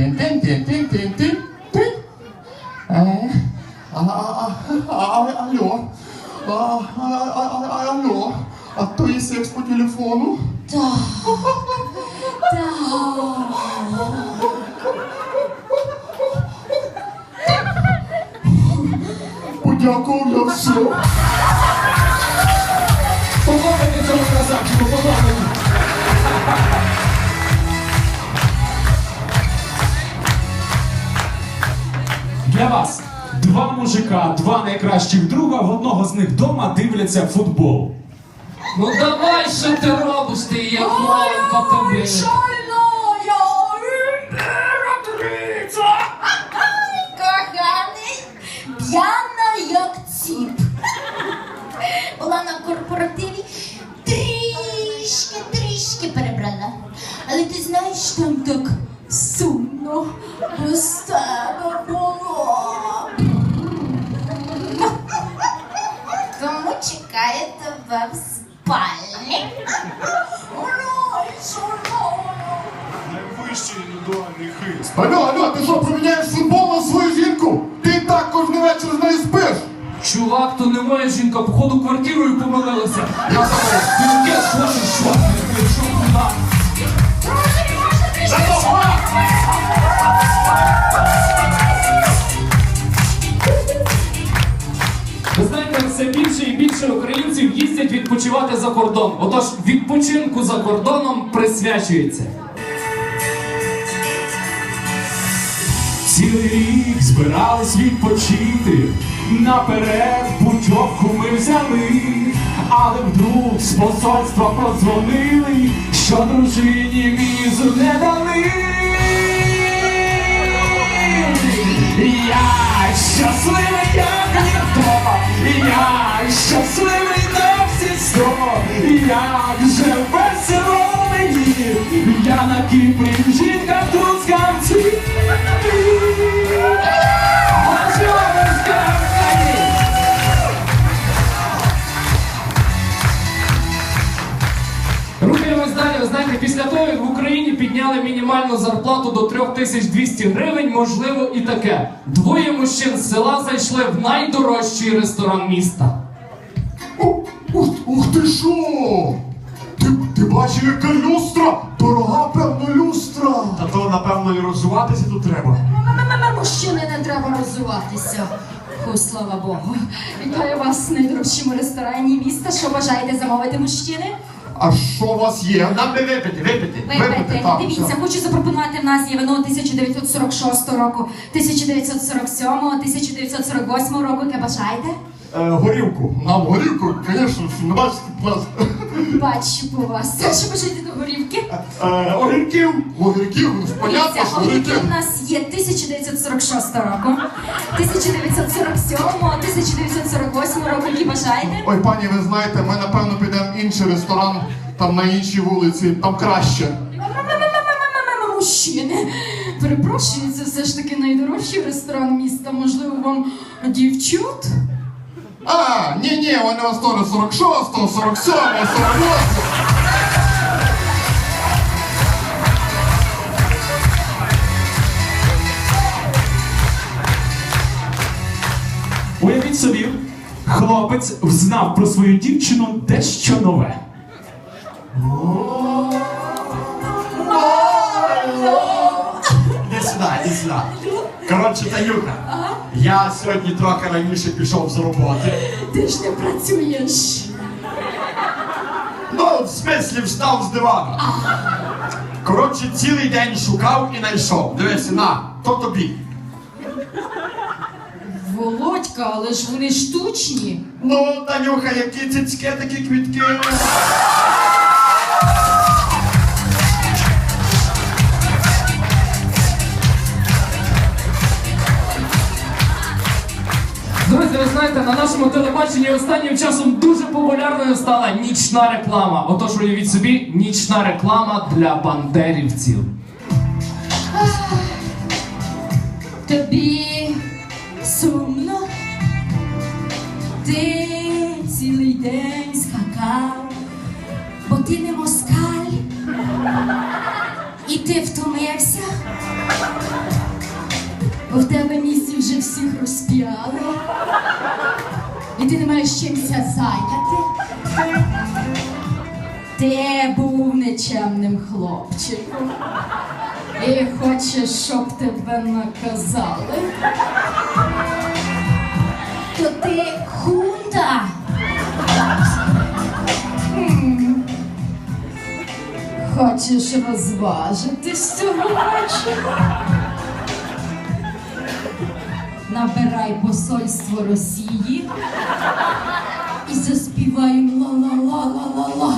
тин тин тин тин тин тин тин Е, а, а, а, а, алло. А, а, а, а, а, алло. А то є секс по Для вас два мужика, два найкращих друга, в одного з них дома дивляться футбол. Ну давай, що ти робиш, ти як маленька тобі. Алло, алло, ти що, поміняєш футбол на свою жінку? Ти так кожен вечір з нею спиш. Чувак, то не моя жінка, походу квартирою помилилася. Я забув. Ти яке хочеш, що? Ти що куди? Ви знаєте, все більше і більше українців їздять відпочивати за кордон. Отож, відпочинку за кордоном присвячується. Цілий рік збирались відпочити, наперед путьовку ми взяли, але вдруг з посольства подзвонили, що дружині візу не дали. Я щасливий, як ніхто, я щасливий на всі сто, як же весело мені, я на Кіпрі, жінка в Трускавці. Далі. Знаєте, після того, як в Україні підняли мінімальну зарплату до 3200 гривень, можливо і таке. Двоє мужчин з села зайшли в найдорожчий ресторан міста. Ух, ух, ух ти що? Ти, ти бачив, яка люстра? Дорога, певно, люстра. Та то, напевно, і розуватися тут треба. Мужчини не треба розуватися. Фу, слава Богу. Вітаю вас в найдорожчому ресторані міста. Що бажаєте замовити мужчини? А що у вас є? Нам би випити, випити. Випити. так, Дивіться, хочу запропонувати в нас є вино 1946 року, 1947, 1948 року. Яке бажаєте? Е, горілку. Нам горілку, звісно, не бачите, будь ласка. Бачу по вас. Що бажаєте до горівки? Е, огірків. Огірків, понятно, що огірки огірків. у нас є 1946 року, 1947, 1948 року. Які бажаєте? Ой, пані, ви знаєте, ми напевно підемо в інший ресторан, там на іншій вулиці, там краще. М-м-м-м-м-м-м, Мужчини, перепрошую, це все ж таки найдорожчий ресторан міста. Можливо, вам дівчат? А, ні, ні, вони вас теж 46-го, 47-го, 48-го. Уявіть собі, хлопець взнав про свою дівчину дещо нове. Іди іди сюди. Коротше, Танюха, я сьогодні трохи раніше пішов з роботи. Ти ж не працюєш. Ну, в смислі, встав з дивана. Коротше, цілий день шукав і знайшов. Дивися, на, то тобі. Володька, але ж вони штучні. Ну, Танюха, які цицьки, такі квітки. На нашому телебаченні останнім часом дуже популярною стала нічна реклама. Отож, уявіть собі, нічна реклама для бандерівців. Тобі сумно, ти цілий день скакав, бо ти не москаль, і ти втомився? Бо в тебе місці вже всіх розп'яли. І ти не маєш чимся зайняти. Ти був нечемним хлопчиком. І хочеш, щоб тебе наказали. То ти хунта. Хочеш розважитись цього вечора? Набирай посольство Росії і заспіваємо ла-ла-ла-ла-ла-ла.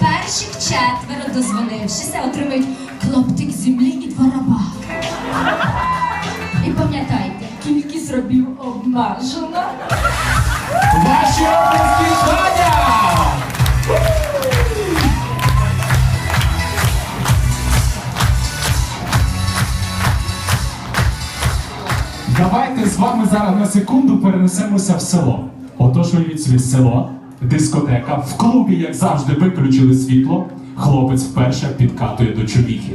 Перших четверо, дозвонившися, отримають клоптик землі і два раба. І пам'ятайте, кількість робів обмежена. Ваші обласки Давайте з вами зараз на секунду перенесемося в село. Отож, уявіть собі село, дискотека, в клубі, як завжди, виключили світло. Хлопець вперше підкатує до чоловіки.